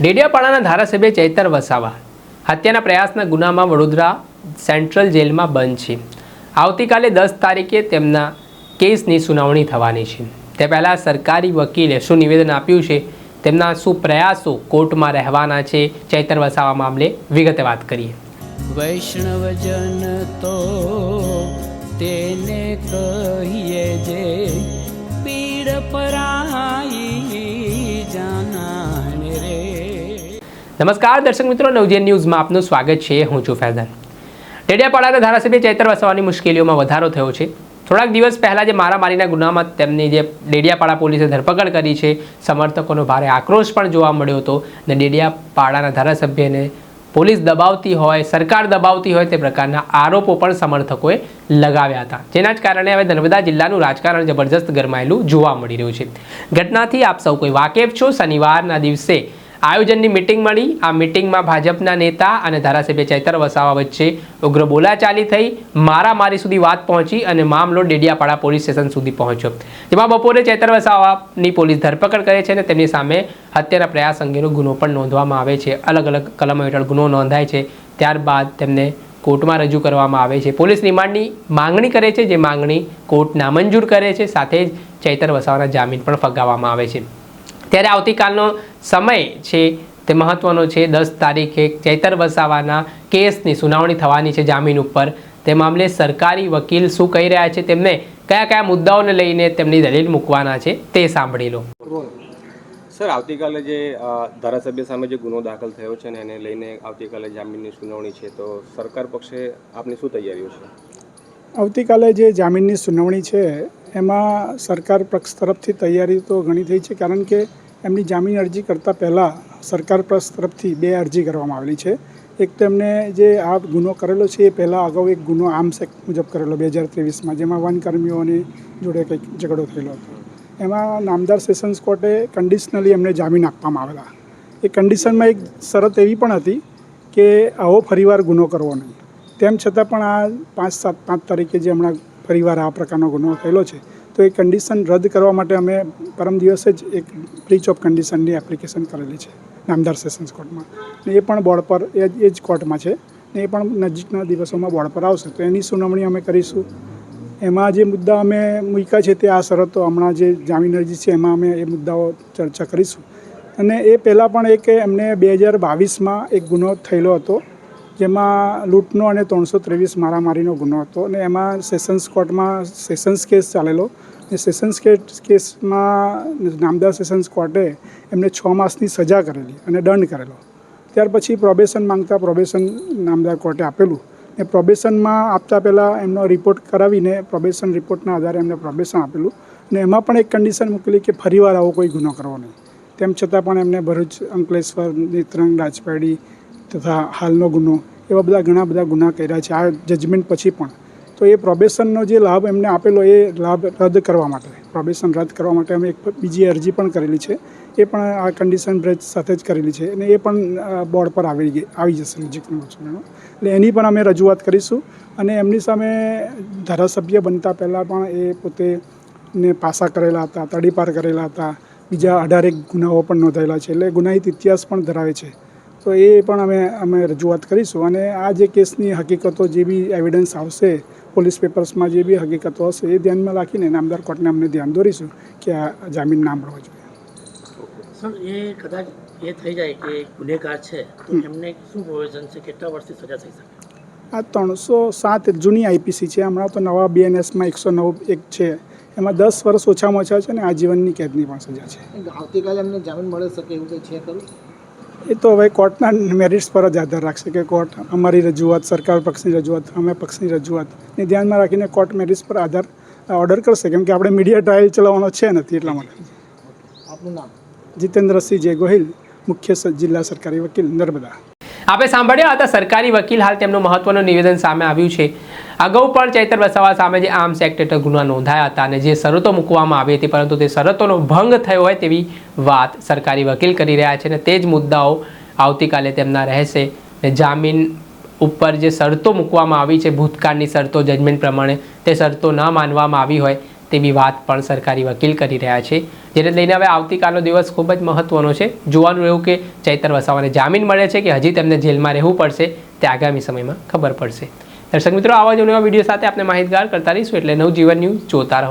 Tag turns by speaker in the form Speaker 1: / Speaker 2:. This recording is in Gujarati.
Speaker 1: ડેડિયાપાડાના ધારાસભ્ય ચૈતર વસાવા હત્યાના પ્રયાસના ગુનામાં વડોદરા સેન્ટ્રલ જેલમાં બંધ છે. આવતીકાલે દસ તારીખે તેમના કેસની સુનાવણી થવાની છે. તે પહેલાં સરકારી વકીલે શું નિવેદન આપ્યું છે? તેમના શું પ્રયાસો કોર્ટમાં રહેવાના છે? ચૈતર વસાવા મામલે વિગતે વાત કરીએ.
Speaker 2: વૈષ્ણવજન તો તેને કહીએ જે પીડ પરાઈ જાનાને રે
Speaker 1: નમસ્કાર, દર્શક મિત્રો નવજેન ન્યૂઝમાં આપનું સ્વાગત છે. હું છું ફૈઝાન. ડેડિયાપાડાના ધારાસભ્ય ચૈતર વસાવાની મુશ્કેલીઓમાં વધારો થયો છે. થોડાક દિવસ પહેલાં જે મારામારીના ગુનામાં તેમની જે ડેડિયાપાડા પોલીસે ધરપકડ કરી છે, સમર્થકોનો ભારે આક્રોશ પણ જોવા મળ્યો હતો અને ડેડિયાપાડાના ધારાસભ્યને પોલીસ દબાવતી હોય, સરકાર દબાવતી હોય તે પ્રકારના આરોપો પણ સમર્થકોએ લગાવ્યા હતા. જેના જ કારણે હવે નર્મદા જિલ્લાનું રાજકારણ જબરજસ્ત ગરમાયેલું જોવા મળી રહ્યું છે. ઘટનાથી આપ સૌ કોઈ વાકેફ છો? શનિવારના દિવસે આયોજનની મિટિંગ મળી. આ મિટિંગમાં ભાજપના નેતા અને ધારાસભ્ય ચૈતર વસાવા વચ્ચે ઉગ્ર બોલાચાલી થઈ. મારામારી સુધી વાત પહોંચી અને મામલો ડેડિયાપાડા પોલીસ સ્ટેશન સુધી પહોંચ્યો. જેમાં બપોરે ચૈતર વસાવાની પોલીસ ધરપકડ કરે છે અને તેમની સામે હત્યાના પ્રયાસ અંગેનો ગુનો પણ નોંધવામાં આવે છે. અલગ અલગ કલમો હેઠળ ગુનો નોંધાય છે. ત્યારબાદ તેમને કોર્ટમાં રજૂ કરવામાં આવે છે. પોલીસ રિમાન્ડની માંગણી કરે છે. જે માંગણી કોર્ટ નામંજૂર કરે છે. સાથે જ ચૈતર વસાવાના જામીન પણ ફગાવવામાં આવે છે. ત્યારે આવતીકાલનો સમય છે તે મહત્વનો છે. દસ તારીખે ચૈતર વસાવાના કેસની સુનાવણી થવાની છે જામીન ઉપર. તે મામલે સરકારી વકીલ શું કહી રહ્યા છે તેમને કયા કયા મુદ્દાઓને લઈને તેમની દલીલ મૂકવાના છે તે સાંભળી લો.
Speaker 3: સર આવતીકાલે જે ધારાસભ્ય સામે જે ગુનો દાખલ થયો છે ને એને લઈને આવતીકાલે જામીનની સુનાવણી છે તો સરકાર પક્ષે આપની શું તૈયારીઓ છે?
Speaker 4: આવતીકાલે જે જામીનની સુનાવણી છે એમાં સરકાર પક્ષ તરફથી તૈયારી તો ઘણી થઈ છે, કારણ કે એમની જામીન અરજી કરતાં પહેલાં સરકાર પક્ષ તરફથી બે અરજી કરવામાં આવેલી છે. એક તો એમને જે આ ગુનો કરેલો છે, એ પહેલાં અગાઉ એક ગુનો આર્મ્સ એક્ટ મુજબ કરેલો બે હજાર ત્રેવીસમાં, જેમાં વનકર્મીઓની જોડે કંઈક ઝઘડો થયેલો હતો. એમાં નામદાર સેશન્સ કોર્ટે કન્ડિશનલી એમને જામીન આપવામાં આવેલા. એ કન્ડિશનમાં એક શરત એવી પણ હતી કે આવો ફરીવાર ગુનો કરવો નહીં. તેમ છતાં પણ આ પાંચ સાત, પાંચ તારીખે જે હમણાં ફરીવાર આ પ્રકારનો ગુનો થયેલો છે. તો એ કન્ડિશન રદ કરવા માટે અમે પરમ દિવસે જ એક બ્રીચ ઓફ કન્ડિશનની એપ્લિકેશન કરેલી છે, નામદાર સેશન્સ કોર્ટમાં ને એ પણ બોર્ડ પર, એ જ કોર્ટમાં છે. ને એ પણ નજીકના દિવસોમાં બોર્ડ પર આવશે. તો એની સુનાવણી અમે કરીશું. એમાં જે મુદ્દા અમે મૂક્યા છે તે આ શરતો હમણાં જે જામીન અરજી છે એમાં અમે એ મુદ્દાઓ ચર્ચા કરીશું. અને એ પહેલાં પણ એક એમને બે હજાર બાવીસમાં એક ગુનો થયેલો હતો. જેમાં લૂંટનો અને ત્રણસો ત્રેવીસ મારામારીનો ગુનો હતો અને એમાં સેશન્સ કોર્ટમાં સેશન્સ કેસ ચાલેલો. એ સેશન્સ કેસ, કેસમાં નામદાર સેશન્સ કોર્ટે એમને છ માસની સજા કરેલી અને દંડ કરેલો. ત્યાર પછી પ્રોબેશન માંગતા પ્રોબેશન નામદાર કોર્ટે આપેલું. ને પ્રોબેશનમાં આપતા પહેલાં એમનો રિપોર્ટ કરાવીને પ્રોબેશન રિપોર્ટના આધારે એમને પ્રોબેશન આપેલું. અને એમાં પણ એક કન્ડિશન મૂકેલી કે ફરીવાર આવો કોઈ ગુનો કરવો નહીં. તેમ છતાં પણ એમને ભરૂચ અંકલેશ્વર નેત્રંગ રાજપાડી તથા હાલનો ગુનો, એવા બધા ઘણા બધા ગુના કર્યા છે, આ જજમેન્ટ પછી પણ. તો એ પ્રોબેશનનો જે લાભ એમને આપેલો એ લાભ રદ કરવા માટે પ્રોબેશન રદ કરવા માટે અમે એક બીજી અરજી પણ કરેલી છે, એ પણ આ કન્ડિશન બ્રેચ સાથે જ કરેલી છે, અને એ પણ બોર્ડ પર આવી ગઈ, આવી જશે નજીકના એટલે એની પણ અમે રજૂઆત કરીશું, અને એમની સામે ધારાસભ્ય બનતા પહેલાં પણ એ પોતે ને પાસા કરેલા હતા, તડીપાર કરેલા હતા, બીજા અઢારેક ગુનાઓ પણ નોંધાયેલા છે, એટલે ગુનાહિત ઇતિહાસ પણ ધરાવે છે. તો એ પણ અમે અમે રજૂઆત કરીશું. અને આ જે કેસની હકીકતો જે બી એવિડન્સ આવશે પોલીસ પેપર્સમાં જે બી હકીકતો હશે એ ધ્યાનમાં રાખીને નામદાર કોર્ટને અમને ધ્યાન દોરીશું કે આ જામીન ના મળવો જોઈએ.
Speaker 5: સર એ કદાચ એ થઈ જાય કે ગુનેગાર છે તો એમને શું પ્રોવિઝન છે? કેટલા વર્ષથી સજા થઈ શકે?
Speaker 4: આ ત્રણસો સાત જૂની આઈપીસી છે. હમણાં તો નવા બીએનએસમાં એકસો નવ એક છે. એમાં દસ વર્ષ ઓછામાં ઓછા છે ને આજીવનની કેદની પણ સજા છે.
Speaker 6: આવતીકાલે એમને જામીન મળી શકે એવું કંઈ છે ખરું?
Speaker 4: એ તો હવે કોર્ટના મેરિટ્સ પર જ આધાર રાખશે કે કોર્ટ અમારી રજૂઆત સરકાર પક્ષની રજૂઆત અમે પક્ષની રજૂઆતને ધ્યાનમાં રાખીને કોર્ટ મેરિટ્સ પર આધાર ઓર્ડર કરશે. કેમ કે આપણે મીડિયા ટ્રાયલ ચલાવવાનો છે નથી એટલા માટે.
Speaker 6: આપનું નામ?
Speaker 4: જીતેન્દ્રસિંહ જે ગોહિલ મુખ્ય જિલ્લા સરકારી વકીલ નર્મદા.
Speaker 1: આપણે સાંભળ્યા હતા, સરકારી વકીલ હાલ તેમનું મહત્વનું નિવેદન સામે આવ્યું છે. અગાઉ પણ ચૈતર વસાવા સામે જે આર્મ્સ એક્ટ હેઠળ ગુના નોંધાયા હતા અને જે શરતો મૂકવામાં આવી હતી, પરંતુ તે શરતોનો ભંગ થયો હોય તેવી વાત સરકારી વકીલ કરી રહ્યા છે અને તે જ મુદ્દાઓ આવતીકાલે તેમના રહેશે. ને જામીન ઉપર જે શરતો મૂકવામાં આવી છે, ભૂતકાળની શરતો, જજમેન્ટ પ્રમાણે તે શરતો ન માનવામાં આવી હોય તેવી વાત પણ સરકારી વકીલ કરી રહ્યા છે. જેને લઈને હવે આવતીકાલનો દિવસ ખૂબ જ મહત્વનો છે. જોવાનું રહ્યું કે ચૈતર વસાવાને જામીન મળે છે કે હજી તેમને જેલમાં રહેવું પડશે તે આગામી સમયમાં ખબર પડશે. દર્શક મિત્રો, આવા જ નવા વીડિયો સાથે આપણે માહિતગાર કરતા રહીશું એટલે નવજીવન ન્યૂઝ જોતા રહો.